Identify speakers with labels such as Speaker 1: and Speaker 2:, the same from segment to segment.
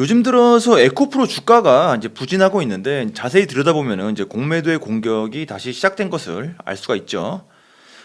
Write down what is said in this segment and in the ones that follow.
Speaker 1: 요즘 들어서 에코프로 주가가 이제 부진하고 있는데 자세히 들여다보면은 이제 공매도의 공격이 다시 시작된 것을 알 수가 있죠.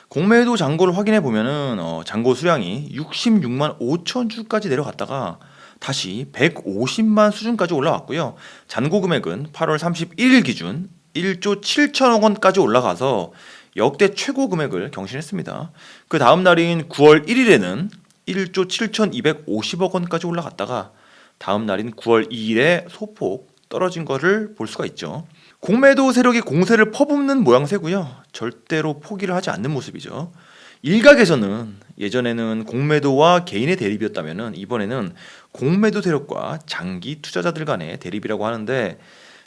Speaker 1: 공매도 잔고를 확인해 보면은 어, 잔고 수량이 66만 5천 주까지 내려갔다가 다시 150만 수준까지 올라왔고요. 잔고 금액은 8월 31일 기준 1조 7천억 원까지 올라가서 역대 최고 금액을 경신했습니다. 그 다음 날인 9월 1일에는 1조 7,250억 원까지 올라갔다가 다음 날인 9월 2일에 소폭 떨어진 것을 볼 수가 있죠. 공매도 세력이 공세를 퍼붓는 모양새고요. 절대로 포기를 하지 않는 모습이죠. 일각에서는 예전에는 공매도와 개인의 대립이었다면은 이번에는 공매도 세력과 장기 투자자들 간의 대립이라고 하는데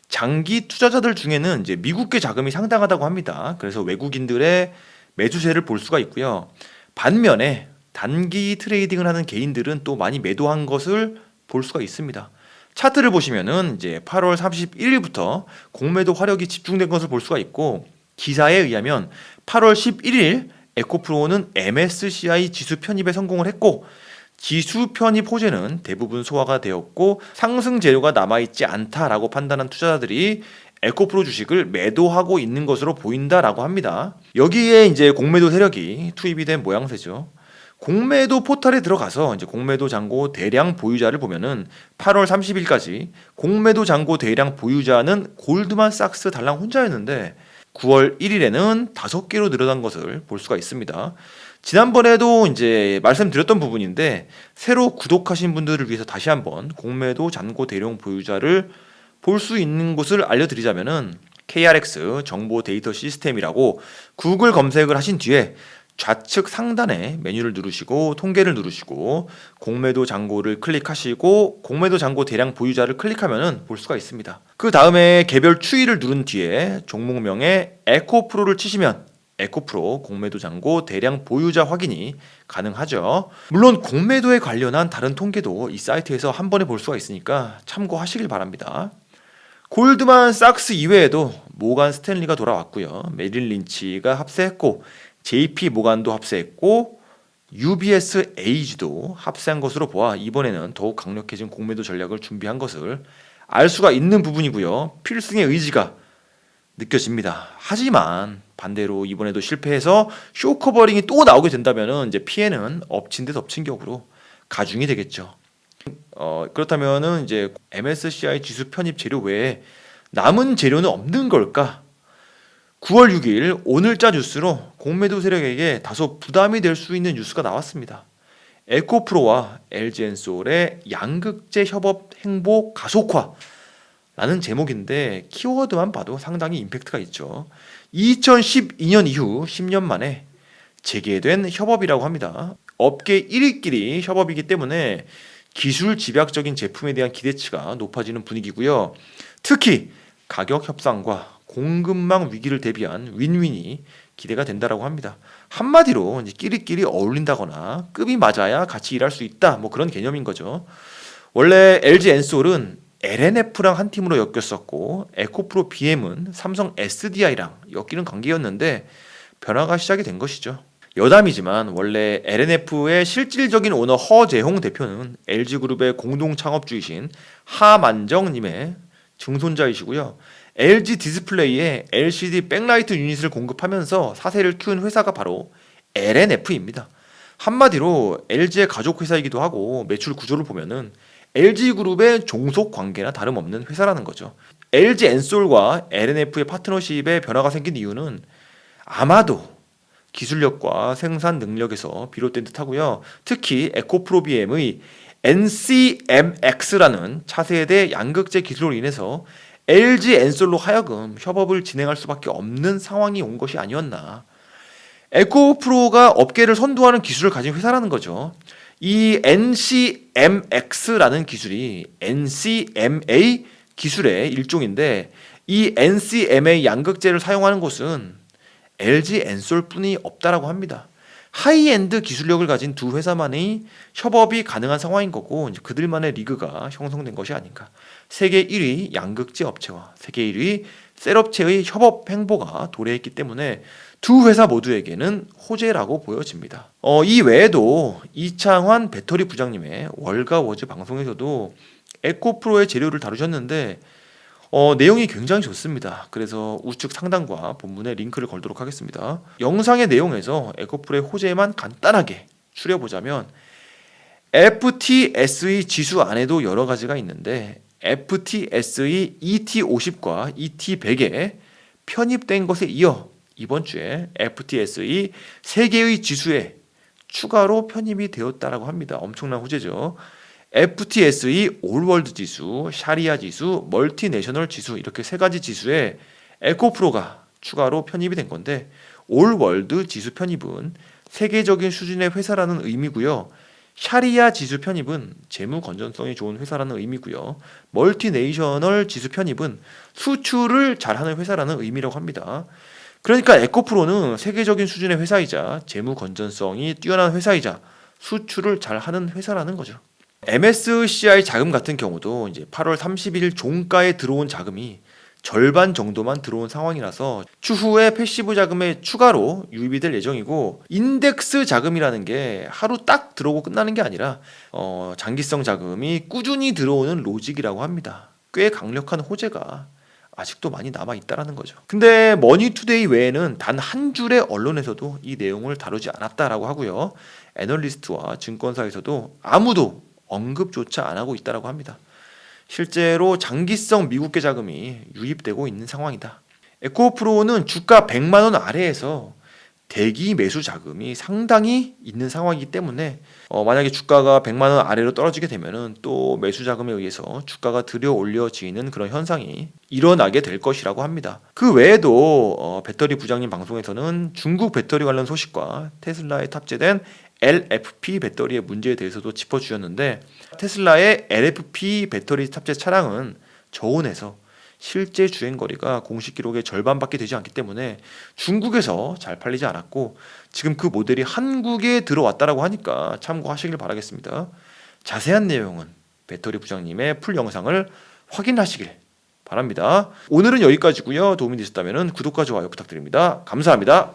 Speaker 1: 장기 투자자들 중에는 이제 미국계 자금이 상당하다고 합니다. 그래서 외국인들의 매수세를 볼 수가 있고요. 반면에 단기 트레이딩을 하는 개인들은 또 많이 매도한 것을 볼 수가 있습니다. 차트를 보시면은 이제 8월 31일부터 공매도 화력이 집중된 것을 볼 수가 있고 기사에 의하면 8월 11일 에코프로는 MSCI 지수 편입에 성공을 했고 지수 편입 호재는 대부분 소화가 되었고 상승 재료가 남아 있지 않다라고 판단한 투자자들이 에코프로 주식을 매도하고 있는 것으로 보인다라고 합니다. 여기에 이제 공매도 세력이 투입이 된 모양새죠. 공매도 포털에 들어가서 이제 공매도 잔고 대량 보유자를 보면은 8월 30일까지 공매도 잔고 대량 보유자는 골드만삭스 달랑 혼자였는데 9월 1일에는 다섯 개로 늘어난 것을 볼 수가 있습니다. 지난번에도 이제 말씀드렸던 부분인데 새로 구독하신 분들을 위해서 다시 한번 공매도 잔고 대량 보유자를 볼 수 있는 곳을 알려드리자면은 KRX 정보 데이터 시스템이라고 구글 검색을 하신 뒤에 좌측 상단에 메뉴를 누르시고 통계를 누르시고 공매도 잔고를 클릭하시고 공매도 잔고 대량 보유자를 클릭하면은 볼 수가 있습니다. 그 다음에 개별 추이를 누른 뒤에 종목명에 에코프로를 치시면 에코프로 공매도 잔고 대량 보유자 확인이 가능하죠. 물론 공매도에 관련한 다른 통계도 이 사이트에서 한 번에 볼 수가 있으니까 참고하시길 바랍니다. 골드만 삭스 이외에도 모간 스탠리가 돌아왔고요. 메릴 린치가 합세했고 JP 모간도 합세했고 UBS 에이지도 합세한 것으로 보아 이번에는 더욱 강력해진 공매도 전략을 준비한 것을 알 수가 있는 부분이고요. 필승의 의지가 느껴집니다. 하지만 반대로 이번에도 실패해서 쇼 커버링이 또 나오게 된다면은 이제 피해는 엎친 데 덮친 격으로 가중이 되겠죠. 어, 그렇다면은 이제 MSCI 지수 편입 재료 외에 남은 재료는 없는 걸까? 9월 6일 오늘자 뉴스로 공매도 세력에게 다소 부담이 될 수 있는 뉴스가 나왔습니다. 에코프로와 LG엔솔의 양극재 협업 행보 가속화라는 제목인데 키워드만 봐도 상당히 임팩트가 있죠. 2012년 이후 10년 만에 재개된 협업이라고 합니다. 업계 1위끼리 협업이기 때문에 기술 집약적인 제품에 대한 기대치가 높아지는 분위기고요. 특히 가격 협상과 공급망 위기를 대비한 윈윈이 기대가 된다라고 합니다. 한마디로 이제 끼리끼리 어울린다거나 급이 맞아야 같이 일할 수 있다. 뭐 그런 개념인 거죠. 원래 LG 엔솔은 LNF랑 한 팀으로 엮였었고 에코프로 BM은 삼성 SDI랑 엮이는 관계였는데 변화가 시작이 된 것이죠. 여담이지만 원래 LNF의 실질적인 오너 허재홍 대표는 LG그룹의 공동 창업주이신 하만정님의 증손자이시고요. LG 디스플레이에 LCD 백라이트 유닛을 공급하면서 사세를 키운 회사가 바로 LNF입니다. 한마디로 LG의 가족 회사이기도 하고 매출 구조를 보면은 LG 그룹의 종속 관계나 다름없는 회사라는 거죠. LG 엔솔과 LNF의 파트너십에 변화가 생긴 이유는 아마도 기술력과 생산 능력에서 비롯된 듯하고요. 특히 에코프로비엠의 NCMX라는 차세대 양극재 기술로 인해서 LG 엔솔로 하여금 협업을 진행할 수밖에 없는 상황이 온 것이 아니었나. 에코프로가 업계를 선도하는 기술을 가진 회사라는 거죠. 이 NCMX라는 기술이 NCMA 기술의 일종인데 이 NCMA 양극재를 사용하는 곳은 LG 엔솔뿐이 없다라고 합니다. 하이엔드 기술력을 가진 두 회사만의 협업이 가능한 상황인 거고 이제 그들만의 리그가 형성된 것이 아닌가. 세계 1위 양극재 업체와 세계 1위 셀업체의 협업 행보가 도래했기 때문에 두 회사 모두에게는 호재라고 보여집니다. 어, 이 외에도 이창환 배터리 부장님의 월가워즈 방송에서도 에코프로의 재료를 다루셨는데 어, 내용이 굉장히 좋습니다. 그래서 우측 상단과 본문에 링크를 걸도록 하겠습니다. 영상의 내용에서 에코프로의 호재만 간단하게 추려보자면 FTSE 지수 안에도 여러 가지가 있는데 FTSE ET50과 ET100에 편입된 것에 이어 이번 주에 FTSE 세계의 지수에 추가로 편입이 되었다라고 합니다. 엄청난 호재죠. FTSE 올월드 지수, 샤리아 지수, 멀티내셔널 지수 이렇게 세 가지 지수에 에코프로가 추가로 편입이 된 건데 올월드 지수 편입은 세계적인 수준의 회사라는 의미고요. 샤리아 지수 편입은 재무 건전성이 좋은 회사라는 의미고요. 멀티네이셔널 지수 편입은 수출을 잘하는 회사라는 의미라고 합니다. 그러니까 에코프로는 세계적인 수준의 회사이자 재무 건전성이 뛰어난 회사이자 수출을 잘하는 회사라는 거죠. MSCI 자금 같은 경우도 이제 8월 30일 종가에 들어온 자금이 절반 정도만 들어온 상황이라서 추후에 패시브 자금에 추가로 유입이 될 예정이고 인덱스 자금이라는 게 하루 딱 들어오고 끝나는 게 아니라 어, 장기성 자금이 꾸준히 들어오는 로직이라고 합니다. 꽤 강력한 호재가 아직도 많이 남아 있다라는 거죠. 근데 머니투데이 외에는 단 한 줄의 언론에서도 이 내용을 다루지 않았다라고 하고요. 애널리스트와 증권사에서도 아무도 언급조차 안 하고 있다라고 합니다. 실제로 장기성 미국계 자금이 유입되고 있는 상황이다. 에코프로는 주가 100만 원 아래에서 대기 매수 자금이 상당히 있는 상황이기 때문에 어, 만약에 주가가 100만 원 아래로 떨어지게 되면은 또 매수 자금에 의해서 주가가 들여 올려지는 그런 현상이 일어나게 될 것이라고 합니다. 그 외에도 어, 배터리 부장님 방송에서는 중국 배터리 관련 소식과 테슬라에 탑재된 LFP 배터리의 문제에 대해서도 짚어주셨는데 테슬라의 LFP 배터리 탑재 차량은 저온에서 실제 주행 거리가 공식 기록의 절반밖에 되지 않기 때문에 중국에서 잘 팔리지 않았고 지금 그 모델이 한국에 들어왔다라고 하니까 참고하시길 바라겠습니다. 자세한 내용은 배터리 부장님의 풀 영상을 확인하시길 바랍니다. 오늘은 여기까지고요. 도움이 되셨다면 구독과 좋아요 부탁드립니다. 감사합니다.